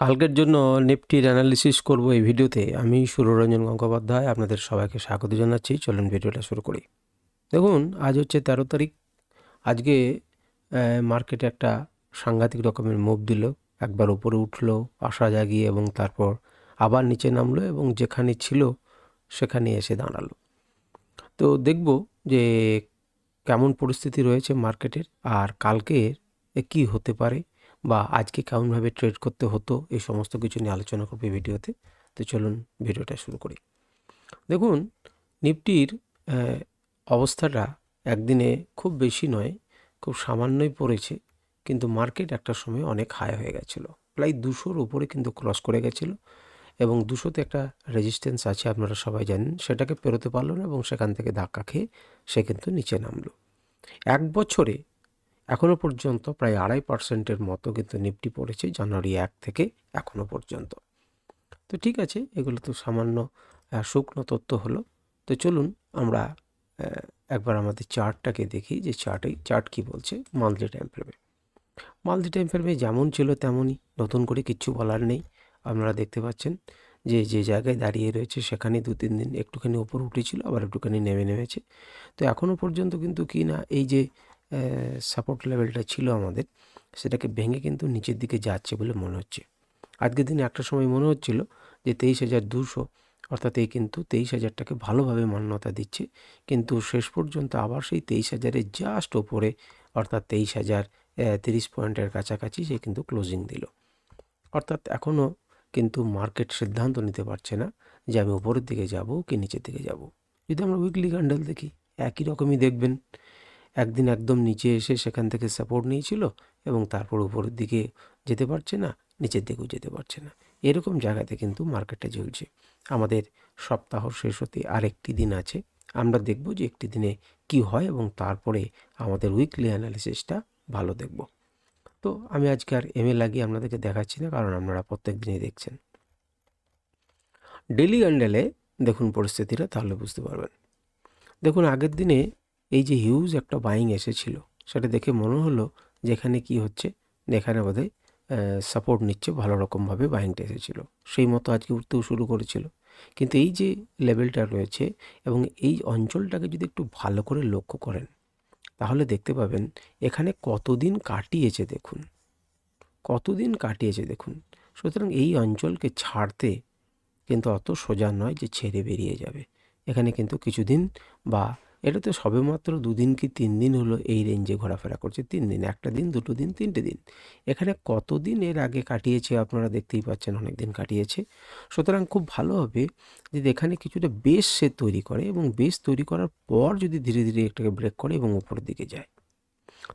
কালকের জন্য নিফটির অ্যানালিসিস করব এই ভিডিওতে। আমি সুররঞ্জন গঙ্গোপাধ্যায়, আপনাদের সবাইকে স্বাগত জানাচ্ছি। চলুন ভিডিওটা শুরু করি। দেখুন, আজ হচ্ছে তেরো তারিখ। আজকে মার্কেটে একটা সাংঘাতিক রকমের মুভ দিল। একবার উপরে উঠল, আশা জাগিয়ে এবং তারপর আবার নিচে নামলো এবং যেখানে ছিল, সেখানে এসে দাঁড়াল। তো দেখব যে কেমন পরিস্থিতি রয়েছে মার্কেটের আর কালকের কী হতে পারে। বা আজকে কেমনভাবে ট্রেড করতে হতো, এই সমস্ত কিছু নিয়ে আলোচনা করবে ভিডিওতে। তো চলুন ভিডিওটা শুরু করি। দেখুন, নিফটির অবস্থাটা একদিনে খুব বেশি নয়, খুব সামান্যই পড়েছে, কিন্তু মার্কেট একটা সময় অনেক হাই হয়ে গেছিল। প্রায় দুশোর উপরে কিন্তু ক্রস করে গেছিল এবং দুশোতে একটা রেজিস্ট্যান্স আছে, আপনারা সবাই জানেন, সেটাকে পেরোতে পারল না এবং সেখান থেকে ধাক্কা খেয়ে সে কিন্তু নিচে নামলো। এক বছরে এখনও পর্যন্ত প্রায় আড়াই পার্সেন্টের মতো কিন্তু নিফটি পড়েছে জানুয়ারি এক থেকে এখনও পর্যন্ত। তো ঠিক আছে, এগুলো তো সামান্য শুকনো তথ্য হলো। তো চলুন আমরা একবার আমাদের চার্টটাকে দেখি যে চার্টে, চার্ট কি বলছে মান্থলি টাইম ফ্রেমে। মান্থলি টাইম ফ্রেমে যেমন ছিল তেমনই, নতুন করে কিচ্ছু বলার নেই। আপনারা দেখতে পাচ্ছেন যে যে জায়গায় দাঁড়িয়ে রয়েছে সেখানে দু তিন দিন একটুখানি ওপর উঠেছিল, আবার একটুখানি নেমে নেমেছে। তো এখনও পর্যন্ত কিন্তু কি না এই যে সাপোর্ট লেভেলটা ছিল আমাদের, সেটাকে ভেঙে কিন্তু নিচের দিকে যাচ্ছে বলে মনে হচ্ছে। আজকের দিনে একটা সময় মনে হচ্ছিল যে তেইশ হাজার দুশো, অর্থাৎ এই কিন্তু তেইশ হাজারটাকে ভালোভাবে মান্যতা দিচ্ছে, কিন্তু শেষ পর্যন্ত আবার সেই তেইশ হাজারের জাস্ট ওপরে, অর্থাৎ তেইশ হাজার তিরিশ পয়েন্টের কাছাকাছি সে কিন্তু ক্লোজিং দিল। অর্থাৎ এখনও কিন্তু মার্কেট সিদ্ধান্ত নিতে পারছে না যে আমি উপরের দিকে যাব কি নিচের দিকে যাব। যদি আমরা উইকলি ক্যান্ডেল দেখি, একই রকমই দেখবেন। একদিন একদম নিচে এসে সেখান থেকে সাপোর্ট নিয়েছিল এবং তারপর উপরের দিকে যেতে পারছে না, নিচের দিকেও যেতে পারছে না। এরকম জায়গাতে কিন্তু মার্কেটটা চলছে আমাদের সপ্তাহ শেষ হতে আরেকটি দিন আছে। আমরা দেখব যে একটি দিনে কি হয় এবং তারপরে আমাদের উইকলি অ্যানালিসিসটা ভালো দেখব। তো আমি আজকে আর এমএ লাগিয়ে আপনাদেরকে দেখাচ্ছি না, কারণ আপনারা প্রত্যেক দিনই দেখছেন। ডেলি ক্যান্ডেলে দেখুন পরিস্থিতিটা, তাহলে বুঝতে পারবেন। দেখুন, আগের দিনে এই যে হিউজ একটা বাইং এসেছিল, সেটা দেখে মনে হলো যে এখানে কি হচ্ছে এখানে বোধহয় সাপোর্ট নিচ্ছে ভালো রকমভাবে বাইংটা এসেছিল। সেই মতো আজকে উঠতেও শুরু করেছিল। কিন্তু এই যে লেভেলটা রয়েছে এবং এই অঞ্চলটাকে যদি একটু ভালো করে লক্ষ্য করেন, তাহলে দেখতে পাবেন এখানে কতদিন কাটিয়েছে দেখুন। কতদিন কাটিয়েছে দেখুন। সুতরাং এই অঞ্চলকে ছাড়তে কিন্তু অত সোজা নয় যে ছেড়ে বেরিয়ে যাবে। এখানে কিন্তু কিছুদিন বা এটা তো সবেমাত্র দুদিন কি তিন দিন হলো এই রেঞ্জে ঘোরাফেরা করছে। তিন দিন, একটা দিন, দুটো দিন, তিনটে দিন। এখানে কতদিন এর আগে কাটিয়েছে আপনারা দেখতেই পাচ্ছেন অনেক দিন কাটিয়েছে। সুতরাং খুব ভালো হবে যদি এখানে কিছুটা বেশ সে তৈরি করে এবং বেশ তৈরি করার পর যদি ধীরে ধীরে একটাকে ব্রেক করে এবং উপরের দিকে যায়।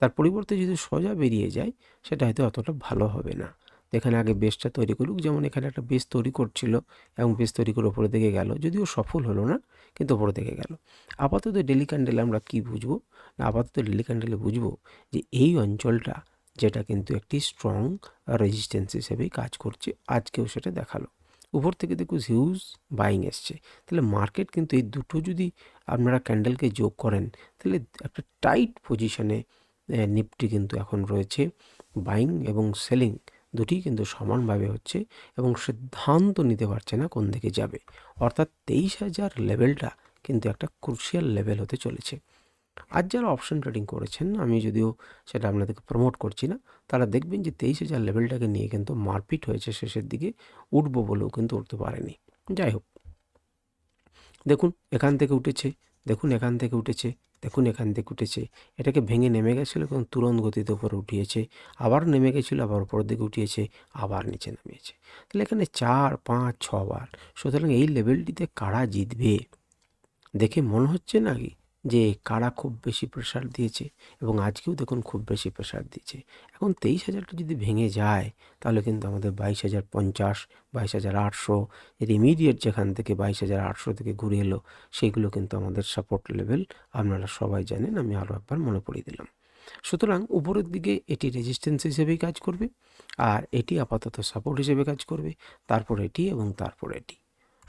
তার পরিবর্তে যদি সোজা বেরিয়ে যায়, সেটা হয়তো অতটা ভালো হবে না। এখানে আগে বেসটা তৈরি করুক। যেমন এখানে একটা বেস তৈরি করছিল এবং বেস তৈরি করে ওপরে দিকে গেল। যদিও সফল হলো না, কিন্তু ওপরে দিকে গেল। আপাতত ডেলি ক্যান্ডেলে আমরা কি বুঝব? না, আপাতত ডেলি ক্যান্ডেলে বুঝব যে এই অঞ্চলটা যেটা কিন্তু একটি স্ট্রং রেজিস্ট্যান্স হিসেবেই কাজ করছে, আজকেও সেটা দেখাল। উপর থেকে দেখুন হিউজ বাইং এসছে। তাহলে মার্কেট কিন্তু এই দুটো যদি আপনারা ক্যান্ডেলকে যোগ করেন, তাহলে একটা টাইট পজিশনে নিফটি কিন্তু এখন রয়েছে। বাইং এবং সেলিং দুটিই কিন্তু সমানভাবে হচ্ছে এবং সিদ্ধান্ত নিতে পারছে না কোন দিকে যাবে। অর্থাৎ তেইশ হাজার লেভেলটা কিন্তু একটা ক্রুশিয়াল লেভেল হতে চলেছে। আজ যারা অপশন ট্রেডিং করেছেন, আমি যদিও সেটা আপনাদেরকে প্রমোট করছি না, তারা দেখবেন যে তেইশ হাজার লেভেলটাকে নিয়ে কিন্তু মারপিট হয়েছে শেষের দিকে, উঠবো বলেও কিন্তু উঠতে পারেনি। যাই হোক, দেখুন এখান থেকে উঠেছে, দেখুন এখান থেকে উঠেছে দেখুন, এখান থেকে উঠেছে এটাকে ভেঙে নেমে গেছিল এবং তুরন্ত গতিতে উপরে উঠিয়েছে। আবার নেমে গেছিল, আবার উপরের দিকে উঠিয়েছে, আবার নিচে নামিয়েছে। তাহলে এখানে চার, পাঁচ ছবার সুতরাং এই লেভেলটিতে কারা জিতবে? দেখে মনে হচ্ছে নাকি? যে কারা খুব বেশি প্রেশার দিয়েছে এবং আজকেও দেখুন খুব বেশি প্রেশার দিয়েছে। এখন তেইশ হাজারটা যদি ভেঙে যায়, তাহলে কিন্তু আমাদের বাইশ হাজার পঞ্চাশ, বাইশ হাজার আটশো, এর ইমিডিয়েট যেখান থেকে বাইশ হাজার আটশো থেকে ঘুরে এলো সেইগুলো কিন্তু আমাদের সাপোর্ট লেভেল আপনারা সবাই জানেন, আমি আরও একবার মনে পড়িয়ে দিলাম। সুতরাং উপরের দিকে এটি রেজিস্ট্যান্স হিসেবেই কাজ করবে, আর এটি আপাতত সাপোর্ট হিসেবে কাজ করবে, তারপর এটি এবং তারপর এটি।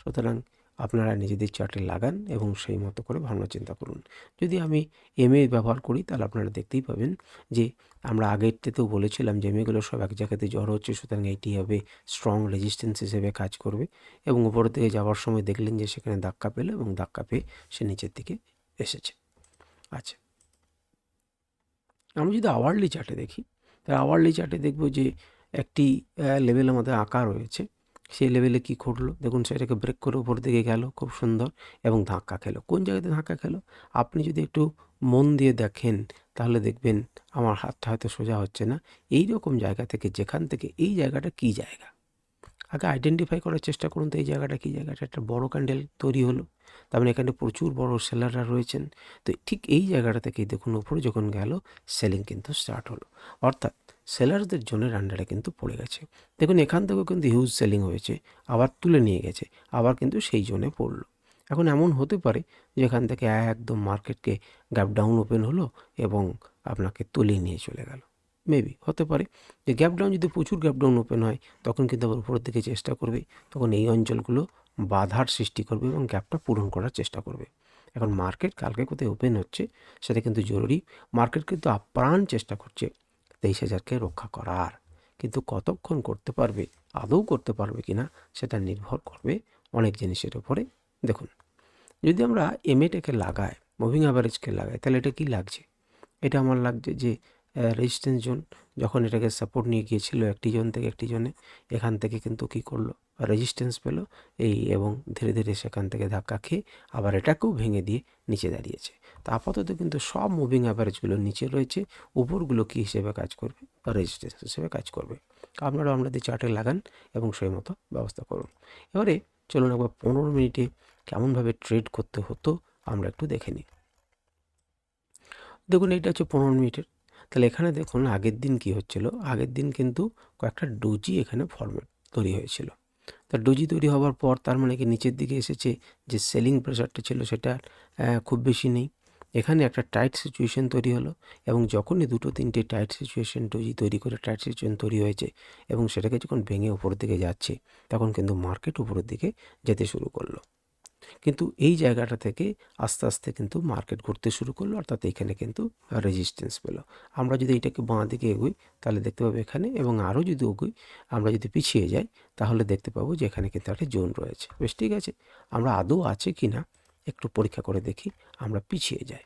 সুতরাং আপনারা নিজেদের চার্টে লাগান এবং সেই মতো করে ভাবনা চিন্তা করুন। যদি আমি এমএ ব্যবহার করি, তাহলে আপনারা দেখতেই পাবেন যে আমরা আগেরটাতেও বলেছিলাম যে এমএগুলো সব এক জায়গাতে জড়ো হচ্ছে, সুতরাং এইটি হবে স্ট্রং রেজিস্ট্যান্স হিসেবে কাজ করবে এবং উপরের দিকে যাওয়ার সময় দেখলেন যে সেখানে ধাক্কা পেল এবং ধাক্কা পেয়ে সে নিচের দিকে এসেছে। আচ্ছা। আমি যদি আওয়ারলি চার্টে দেখি, তাহলে আওয়ারলি চার্টে দেখব যে একটি লেভেল আমাদের আঁকা রয়েছে। সেই লেভেলে কি ঘটলো? দেখুন, সেটাকে ব্রেক করে উপর দিকে গেল, খুব সুন্দর, এবং ধাক্কা খেলো। কোন জায়গাতে ধাক্কা খেলো? আপনি যদি একটু মন দিয়ে দেখেন, তাহলে দেখবেন আমার হাতটা হয়তো সোজা হচ্ছে না। এই রকম জায়গা থেকে, যেখান থেকে, এই জায়গাটা কি জায়গা? আগে আইডেন্টিফাই করার চেষ্টা করুন তো, এই জায়গাটা কী জায়গাটা একটা বড় ক্যান্ডেল তৈরি হলো। তার মানে এখানে প্রচুর বড় সেলাররা রয়েছেন। তো ঠিক এই জায়গাটা থেকে দেখুন, উপরে যখন গেল সেলিং কিন্তু স্টার্ট হলো। অর্থাৎ সেলারদের জোনের আন্ডারে কিন্তু পড়ে গেছে। দেখুন, এখান থেকেও কিন্তু হিউজ সেলিং হয়েছে, আবার তুলে নিয়ে গেছে, আবার কিন্তু সেই জোনে পড়ল। এখন এমন হতে পারে যেখান থেকে একদম মার্কেটকে গ্যাপ ডাউন ওপেন হলো এবং আপনাকে তুলে নিয়ে চলে গেল। মেবি হতে পারে যে গ্যাপ ডাউন যদি প্রচুর গ্যাপ ডাউন ওপেন হয়, তখন কিন্তু আবার উপরের দিকে চেষ্টা করবে, তখন এই অঞ্চলগুলো বাধার সৃষ্টি করবে এবং গ্যাপটা পূরণ করার চেষ্টা করবে। এখন মার্কেট কালকে কোথায় ওপেন হচ্ছে, সেটা কিন্তু জরুরি। মার্কেট কিন্তু আপ্রাণ চেষ্টা করছে তেইশ হাজারকে রক্ষা করার। কিন্তু কতক্ষণ করতে পারবে, আদৌ করতে পারবে কি না সেটা নির্ভর করবে অনেক জিনিসের উপরে। দেখুন, যদি আমরা এমএটাকে লাগাই মুভিং অ্যাভারেজকে লাগাই, তাহলে এটা কি লাগছে? এটা আমার লাগছে যে রেজিস্ট্যান্স জোন যখন এটাকে সাপোর্ট নিয়ে গিয়েছিল একটি জোন থেকে একটি জোনে এখান থেকে কিন্তু কি করল? রেজিস্ট্যান্স পেল, এই এবং ধীরে ধীরে সেখান থেকে ধাক্কা খেয়ে আবার এটাকেও ভেঙে দিয়ে নিচে দাঁড়িয়েছে। তা আপাতত কিন্তু সব মুভিং অ্যাভারেজগুলো নিচে রয়েছে, উপরগুলো কী হিসেবে কাজ করবে? বা রেজিস্ট্যান্স হিসেবে কাজ করবে। আপনারা আপনাদের চার্টে লাগান এবং সেই মতো ব্যবস্থা করুন। এবারে চলুন একবার পনেরো মিনিটে কেমনভাবে ট্রেড করতে হতো, আমরা একটু দেখে নিই। দেখুন, এইটা হচ্ছে পনেরো মিনিটের। তাহলে এখানে দেখুন, আগের দিন কি হচ্ছিল? আগের দিন কিন্তু কয়েকটা ডোজি এখানে ফরম্যাট তৈরি হয়েছিল। তা ডোজি তৈরি হওয়ার পর তার মানে কি নিচের দিকে এসেছে যে সেলিং প্রেশারটা ছিল সেটা খুব বেশি নেই। এখানে একটা টাইট সিচুয়েশন তৈরি হলো এবং যখনই দুটো তিনটে টাইট সিচুয়েশন ডোজি তৈরি করে টাইট সিচুয়েশন তৈরি হয়েছে এবং সেটাকে যখন ভেঙে উপরের দিকে যাচ্ছে, তখন কিন্তু মার্কেট উপরের দিকে যেতে শুরু করল। কিন্তু এই জায়গাটা থেকে আস্তে আস্তে কিন্তু মার্কেট ঘুরতে শুরু করল, অর্থাৎ এখানে কিন্তু রেজিস্ট্যান্স পেল। আমরা যদি এটাকে বাঁ দিকে এগোই, তাহলে দেখতে পাবো এখানে এবং আরও যদি এগোই, আমরা যদি পিছিয়ে যাই, তাহলে দেখতে পাবো যে এখানে কিন্তু একটা জোন রয়েছে। বেশ, ঠিক আছে? আমরা আদৌ আছে কি না, একটু পরীক্ষা করে দেখি, আমরা পিছিয়ে যাই।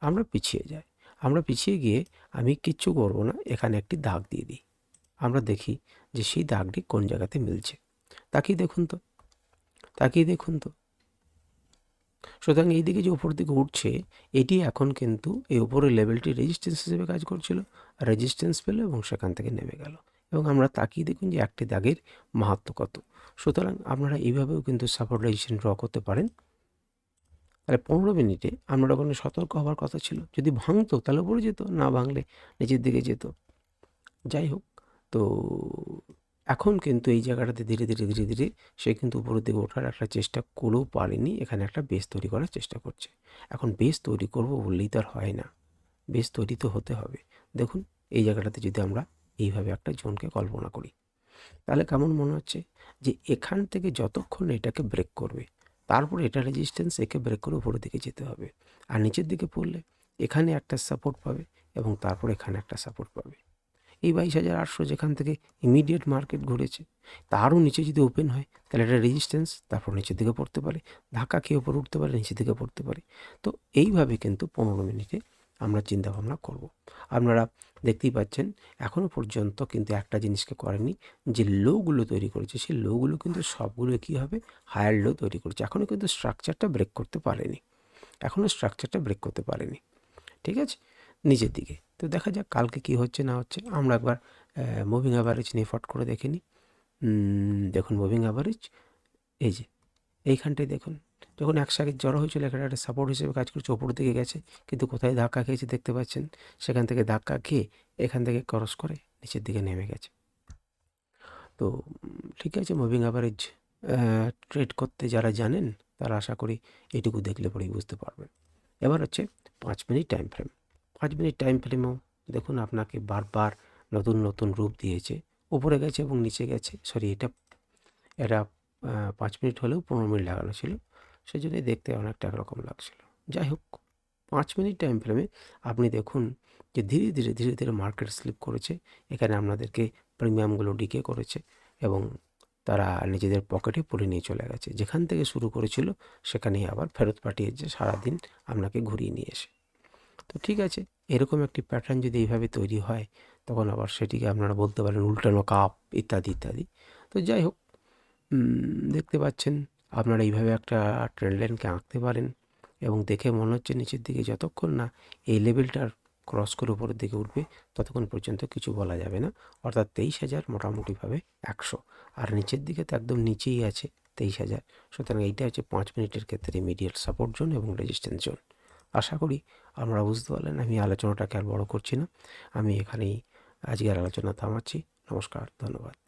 আমরা পিছিয়ে যাই। আমরা পিছিয়ে গিয়ে আমি কিচ্ছু করব না, এখানে একটি দাগ দিয়ে দিই। আমরা দেখি যে সেই দাগটি কোন জায়গাতে মিলছে। তাকেই দেখুন তো। তাকিয়ে দেখুন তো। সুতরাং এই দিকে যে উপর দিকে উঠছে, এটি এখন কিন্তু এই উপরের লেভেলটি রেজিস্ট্যান্স হিসেবে কাজ করছিল রেজিস্ট্যান্স পেল এবং সেখান থেকে নেমে গেল। এবং আমরা তাকিয়ে দেখুন যে একটি দাগের মাহাত্ম কত। সুতরাং আপনারা এইভাবেও কিন্তু সাপোর্ট রেজিস্ট্যান্স ড্র করতে পারেন। তাহলে পনেরো মিনিটে আমরা ওখানে সতর্ক হওয়ার কথা ছিল, যদি ভাঙতো তাহলে উপরে যেত, না ভাঙলে নিচের দিকে যেত। যাই হোক, তো এখন কিন্তু এই জায়গাটাতে ধীরে ধীরে ধীরে ধীরে সে কিন্তু উপরের দিকে ওঠার একটা চেষ্টা করেও পারেনি। এখানে একটা বেস তৈরি করার চেষ্টা করছে। এখন বেস তৈরি করব বললেই তো আর হয় না। বেস তৈরি তো হতে হবে। দেখুন, এই জায়গাটাতে যদি আমরা এইভাবে একটা জোনকে কল্পনা করি, তাহলে কেমন মনে হচ্ছে যে এখান থেকে যতক্ষণ এটাকে ব্রেক করবে, তারপর এটা রেজিস্ট্যান্স একে ব্রেক করে উপরের দিকে যেতে হবে। আর নিচের দিকে পড়লে এখানে একটা সাপোর্ট পাবে এবং তারপর এখানে একটা সাপোর্ট পাবে। এই বাইশ হাজার আটশো যেখান থেকে ইমিডিয়েট মার্কেট ঘুরেছে, তারও নিচে যদি ওপেন হয়, তাহলে একটা রেজিস্ট্যান্স তারপর নিচের দিকে পড়তে পারে। ধাক্কা খেয়ে ওপর উঠতে পারে, নিচের দিকে পড়তে পারে। তো এইভাবে কিন্তু পনেরো মিনিটে আমরা চিন্তাভাবনা করব। আপনারা দেখতেই পাচ্ছেন এখনও পর্যন্ত কিন্তু একটা জিনিসকে করেনি যে লোগুলো তৈরি করেছে, সেই লোগুলো কিন্তু সবগুলো কী হবে? হায়ার লো তৈরি করেছে। এখনও কিন্তু স্ট্রাকচারটা ব্রেক করতে পারেনি। এখনও স্ট্রাকচারটা ব্রেক করতে পারেনি। ঠিক আছে? নিচের দিকে। তো দেখা যাক কালকে কি হচ্ছে, না হচ্ছে। আমরা একবার মুভিং অ্যাভারেজ নিয়ে ফট করে দেখে নিই। দেখুন মুভিং অ্যাভারেজ এই যে, এইখানটায় দেখুন। যখন একসাথে জড়ো হয়েছিল, এখানে একটা সাপোর্ট হিসেবে কাজ করছে ওপর দিকে গেছে। কিন্তু কোথায় ধাক্কা খেয়েছে দেখতে পাচ্ছেন? সেখান থেকে ধাক্কা খেয়ে এখান থেকে ক্রস করে নিচের দিকে নেমে গেছে। তো ঠিক আছে মুভিং অ্যাভারেজ ট্রেড করতে যারা জানেন, তারা আশা করি এটুকু দেখলে পরেই বুঝতে পারবেন। এবার হচ্ছে পাঁচ মিনিট টাইম ফ্রেম পাঁচ মিনিট টাইম ফ্রেমেও দেখুন আপনাকে বারবার নতুন নতুন রূপ দিয়েছে। উপরে গেছে এবং নিচে গেছে। সরি এটা এটা পাঁচ মিনিট হলেও পনেরো মিনিট লাগানো ছিল। সেই জন্যই দেখতে অনেকটা একরকম লাগছিল। যাই হোক, পাঁচ মিনিট টাইম ফ্রেমে আপনি দেখুন যে ধীরে ধীরে ধীরে ধীরে মার্কেট স্লিপ করেছে। এখানে আপনাদেরকে প্রিমিয়ামগুলো ডিকে করেছে এবং তারা নিজেদের পকেটে পড়ে নিয়ে চলে গেছে। যেখান থেকে শুরু করেছিল, সেখানেই আবার ফেরত পাঠিয়েছে। সারাদিন আপনাকে ঘুরিয়ে নিয়ে এসে। তো ঠিক আছে, এরকম একটি প্যাটার্ন যদি এইভাবে তৈরি হয়, তখন আবার সেটিকে আপনারা বলতে পারেন উল্টানো কাপ ইত্যাদি ইত্যাদি। তো যাই হোক দেখতে পাচ্ছেন, আপনারা এইভাবে একটা ট্রেন্ড লাইনকে আঁকতে পারেন এবং দেখে মনে হচ্ছে নিচের দিকে যতক্ষণ না এই লেভেলটার ক্রস করে উপরের দিকে উঠবে, ততক্ষণ পর্যন্ত কিছু বলা যাবে না। অর্থাৎ তেইশ হাজার মোটামুটিভাবে একশো। আর নিচের দিকে তো একদম নিচেই আছে তেইশ হাজার। সুতরাং এইটা হচ্ছে পাঁচ মিনিটের ক্ষেত্রে ইমিডিয়েট সাপোর্ট জোন এবং রেজিস্ট্যান্স জোন আশা করি আপনারা বুঝতে পারলেন, আমি আলোচনাটাকে আর বড় করছি না। আমি এখানেই আজকের আলোচনা থামাচ্ছি। নমস্কার, ধন্যবাদ।